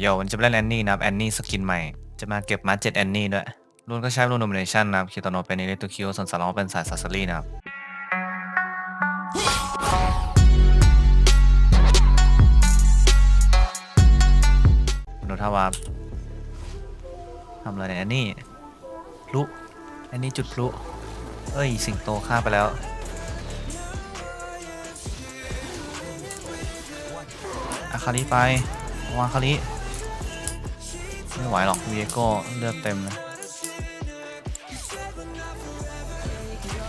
โยๆวันจะเล่นแอนนี่นะครับแอนนี่สกินใหม่ จะมาเก็บมาเจ็ดแอนนี่ด้วยรุ่นก็ใช้รุ่นโนมิเนชันนะครับคิโตโนเป็นนิเลตุคิวส่วนสารองเป็นสายซัสซอรี่นะครับดูท่าวาร์ปทำอะไรเนี่ยแอนนี่พลุแอนนี่จุดพลุเอ้ย สิงโตฆ่าไปแล้วอาคาริไปวางคาริ ไม่ไหวหรอกวีโก้เลือดเต็มเลย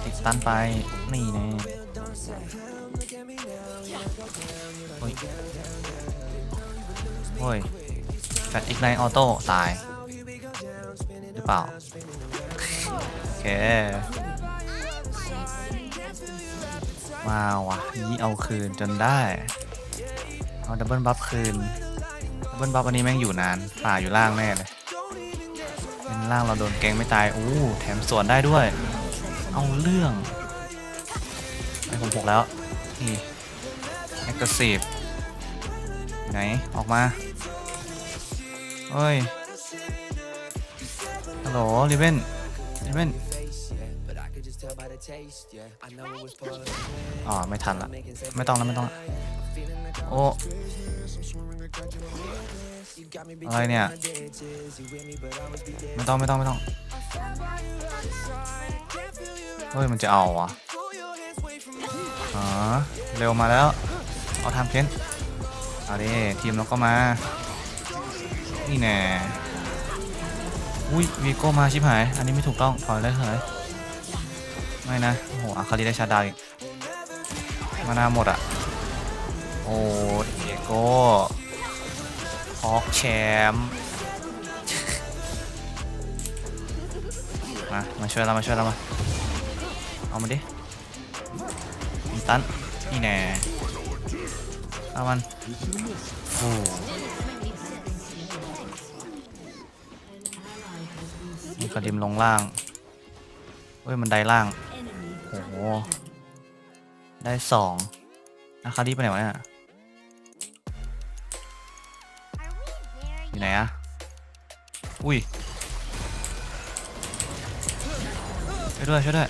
ติดตันไป นี่น่โอ้ยโอ้ยแฟตอีกไนออโต้ ตาย หรือเปล่า โอเค มาวะยี่เอาคืนจนได้ เอาดับเบิลบัฟคืน เบิ้ลบัฟอันนี้แม่งอยู่นานป่าอยู่ล่างแน่เลยเป็นล่างเราโดนเกงไม่ตายอู้แถมสวนได้ด้วย เอาเรื่องไอ้ผมหกแล้วนี่แอคทีฟไหน ออกมาเฮ้ยฮัลโหลลิเวนลิเวน อ๋อ ไม่ทันละ ไม่ต้องแล้วไม่ต้องละโอ้ อะไรเนี่ย ไม่ต้องไม่ต้องไม่ต้อง เฮ้ย มันจะเอาวะอ๋อ เร็วมาแล้ว เอาทำเค้นเอาดิทีมเราก็มา นี่แน่อุ้ยวีโก้มาชิบหาย อันนี้ไม่ถูกต้องถอยเลยถอยเลย ไม่นะ โอ้โหอาคาริได้ชาดาวอีกมานาหมดอะ โอ้วีโก้ฮอกแชมป์มา มาช่วยเรามาช่วยเรามา เอามาดิอินตัน นี่แน่เอามันโอ้มีกระดิมลงล่างเฮ้ย มันได้ล่าง ได้สองอาคาดีไปไหนวะเนี่ยอยู่ไหนอะอุ้ยช่วยด้วยช่วยด้วย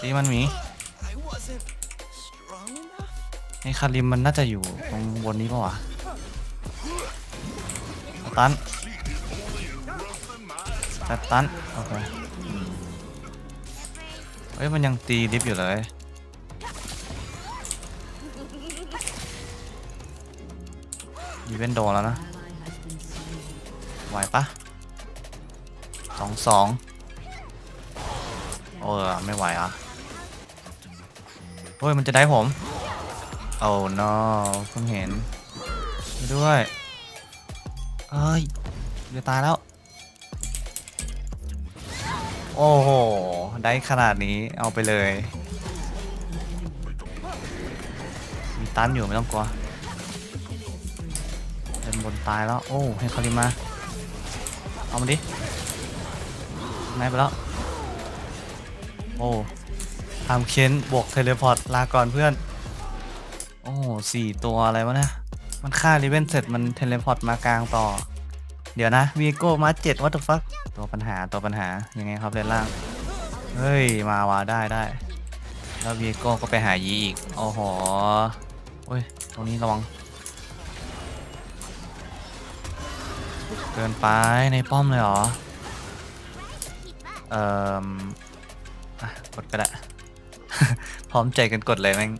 ตีมันหมีไอคาริมมันน่าจะอยู่ตรงบนนี้ป่าวะตันตันโอเค ฮ้ยมันยังตีดิฟอยู่เลยดีเวนโดนแล้วนะไหวปะสองสองเออไม่ไหวอะเฮ้ยมันจะได้ผมโอ้ no เพิ่งเห็นช่วยด้วยเอ้ยจะตายแล้ว โอ้โห ได้ขนาดนี้เอาไปเลย มีตันอยู่ไม่ต้องกลัวเดินบนตายแล้ว โอ้ให้คาริมา เอามาดิไม่ไปแล้ว โอ้ทำเค้นบวกเทเลพอร์ตลาก่อนเพื่อน โอ้สี่ตัวอะไรวะเนี่ย มันฆ่าลิเวนเสร็จมันเทเลพอร์ตมากลางต่อ เดี๋ยวนะวีโก้มาเจ็ดวัตถุฟักตัวปัญหาตัวปัญหายังไงครับเลนล่าง เฮ้ย มาวาได้ได้แล้ววีโก้ก็ไปหายีอีก โอ้โหโอ้ย ตรงนี้ระวัง เกินไปในป้อมเลยเหรอ เอ่อ กดก็ได้ พร้อมใจกันกดเลยแม่ง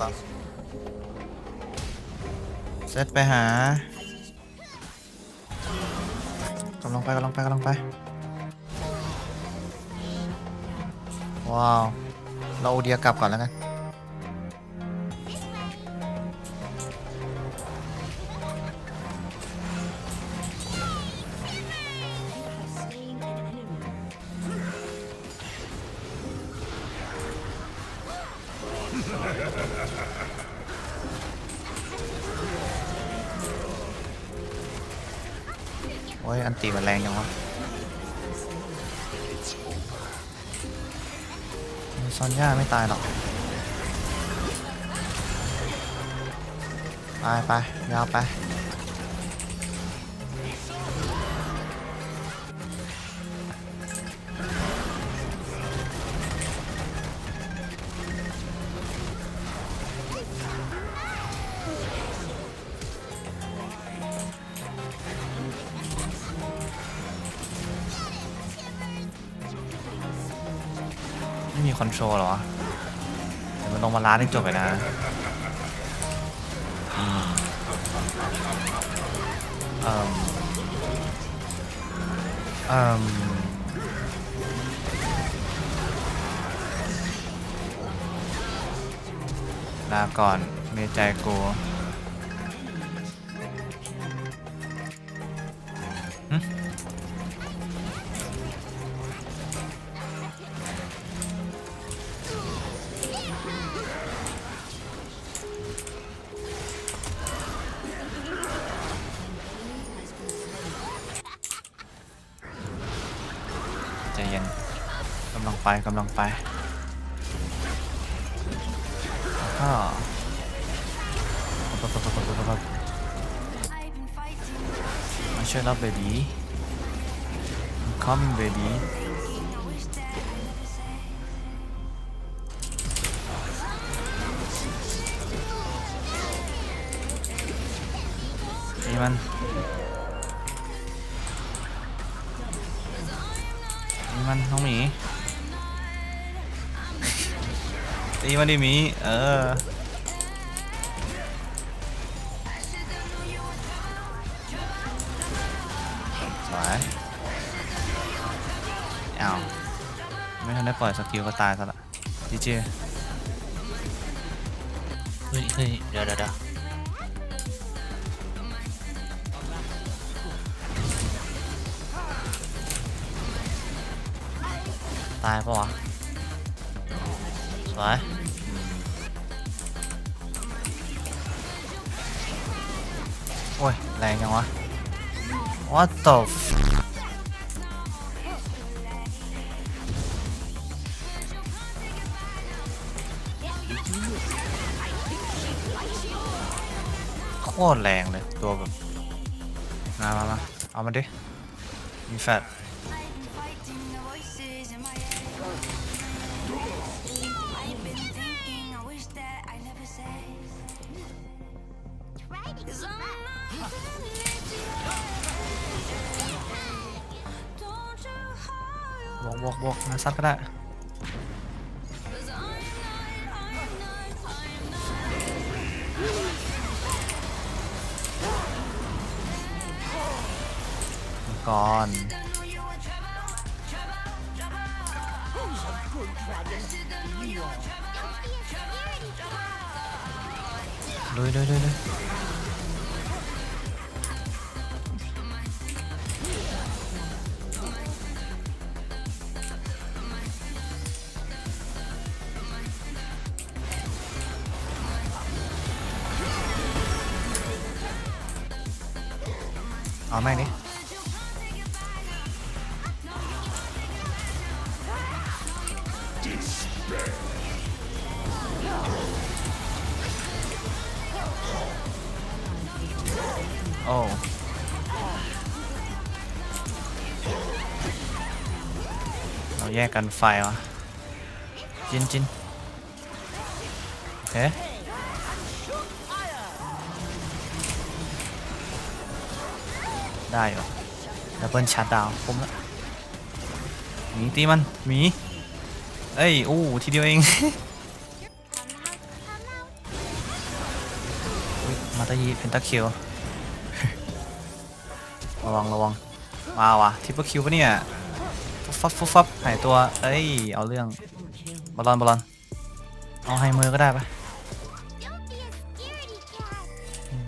ฟังเซตไปหากำลังไปกำลังไปกำลังไป ว้าว เราเดียกลับก่อนแล้วกัน อ้ย อันตีมันแรงจังวะซอนย่าไม่ตายหรอก ไปไปยาวไป คอนโทรลเหรอเดี๋ยวมันลงมาล้านให้จบไปนะอืมเอ่มเอ่มลาก่อน เมใจกู ใจเย็นกำลังไปกำลังไปอ้าวปั๊บปั๊บปั๊บปั๊บปั๊บปั๊บมาช่วยรับเบบี coming baby ตีมัน มันน้องหมีตีมันดิหมีเออสวยอ้าไม่ทันได้ปล่อยสกิลก็ตายซะละดีเจเฮ้ยเฮ้ยเดี๋ยวเดี๋ยว ตายปะวะสวยโอ้ย แรงจังวะ What the f โคตรแรงเลย ตัวแบบ มามามาเอามาดิมีแฟต วกบวกบวกมาซัดก็ได้ก่อนลุยลุยลุยลุย เอาแม่งดิโอ้เราแยกกันไฟวะจินจินโอเค ได้เหรอดับเบิลชัดดาวคุ้มละหมีตีมันหมีเอ้ยอู้ทีเดียวเองมาตายีเพนตาคิวระวังระวังมาวะทิปเปอร์คิวปะเนี่ยฟุบฟับฟุบฟับหายตัว เอ้ย เอาเรื่องบอลลอนบอลลอนเอาไฮเมอร์ก็ได้ปะ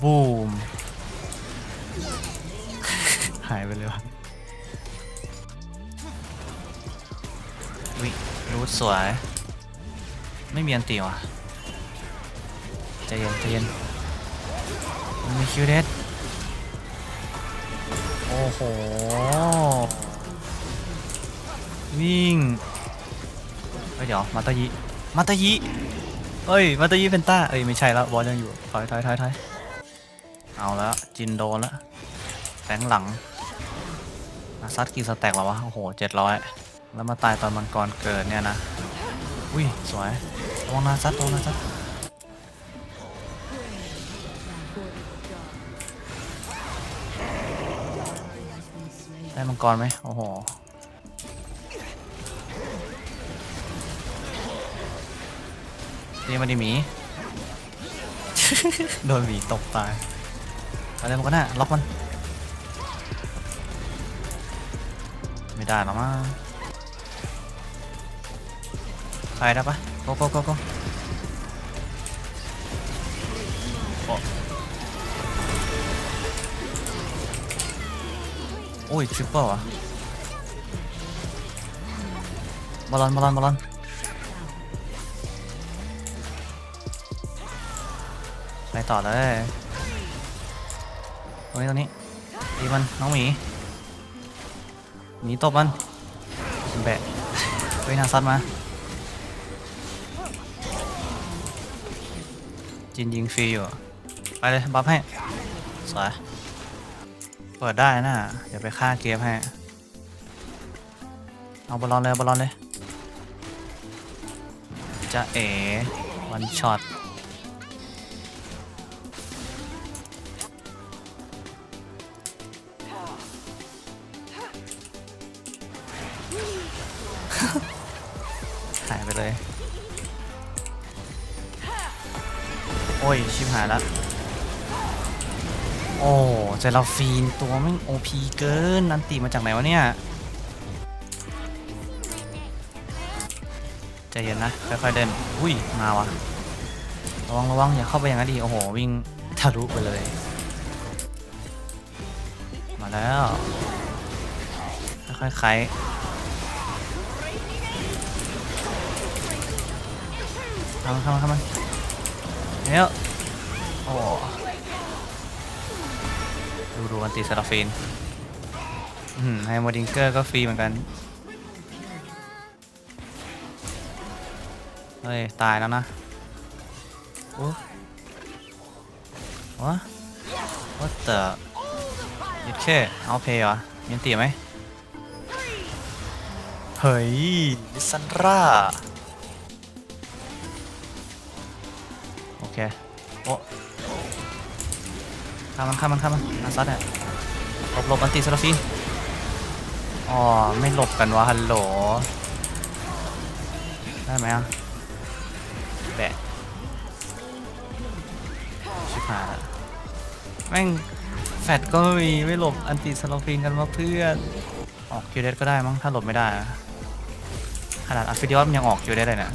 บูม หายไปเลยวะวิรูดสวย ไม่มีอันตีว่ะใจเย็นใจเย็นมีคิวเดสโอ้โห วิ่งเเดี๋ยว มาตายิ มาตายิ เอ้ย มาตายิเป็นต้า เอ้ย ไม่ใช่แล้วบอลยังอยู่ ถอยถอยถอยถอยเอาแล้ว จินโดนแล้วแฝงหลัง ซัดกี่สแต็กแล้ววะ โอ้โหเจ็ดร้อยแล้วมาตายตอนมังกรเกิดเนี่ยนะ อุ้ย สวยระวังนาซัดระวังนาซัดได้มังกรไหมโอ้โหตีมาดิหมี โดนหมีตกตายอะไรมันก็น่ะล็อกมัน ได้หรอมั้งใครได้ปะโกโกโกโกโอ้โอ้ยทริปเปิลอะบอลลอนบอลลอนบอลลอนไปต่อเลยตรงนี้ตรงนี้ตีมันน้องหมี หมีตบมันแบะเฮ้ยนาซัดมาจินยิงฟรีอยู่ ไปเลยบัฟให้ สวย เปิดได้นะเดี๋ยวไปฆ่าเกมให้ เอาบอลลอนเลยบอลลอนเลยจะเอ๋วันช็อต หายไปเลย โอ้ย ชิบหายแล้วโอ้เจลาฟีนตัวแม่งโอพีเกิน นันตีมาจากไหนวะเนี่ย ใจเย็นนะ ค่อยๆเดิน อุ้ย มาวะระวังระวังอย่าเข้าไปอย่างนั้นดิ โอ้โห วิ่งทะลุไปเลย มาแล้ว ค่อยๆไข เข้ามาเข้ามาเข้ามาเนี้ยโอ้ดูดูอันติซาราฟีนอืมไฮโมดิงเกอร์ก็ฟรีเหมือนกัน เฮ้ย ตายแล้วนะ โอ้วะ what the ยึดแค่เอาเพย์เหรอยันตีไหม เฮ้ยลิซันดรา ข้ามันข้ามันข้ามันอาซัดเนี่ยหลบหลบอันติซาราฟีนอ๋อไม่หลบกันวะฮัลโหลได้ไหมอะแบะชิบหายละแม่งแฟดก็ไม่มีไม่หลบอันติซาราฟีนกันมาเพื่อนออกคิวเดสก็ได้มั้งถ้าหลบไม่ได้ ขนาดอัฟฟิดิออสมันยังออกคิวเดสเลยนี่ย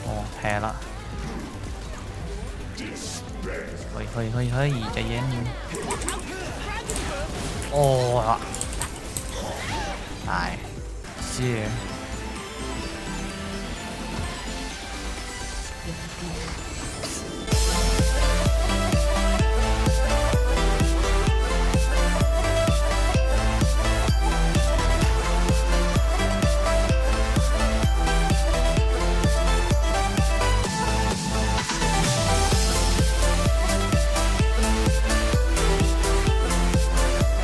โอ้แพ้ละ เฮ้ยเฮ้ยเฮ้ยใจเย็น โอ้ตายเชี่ย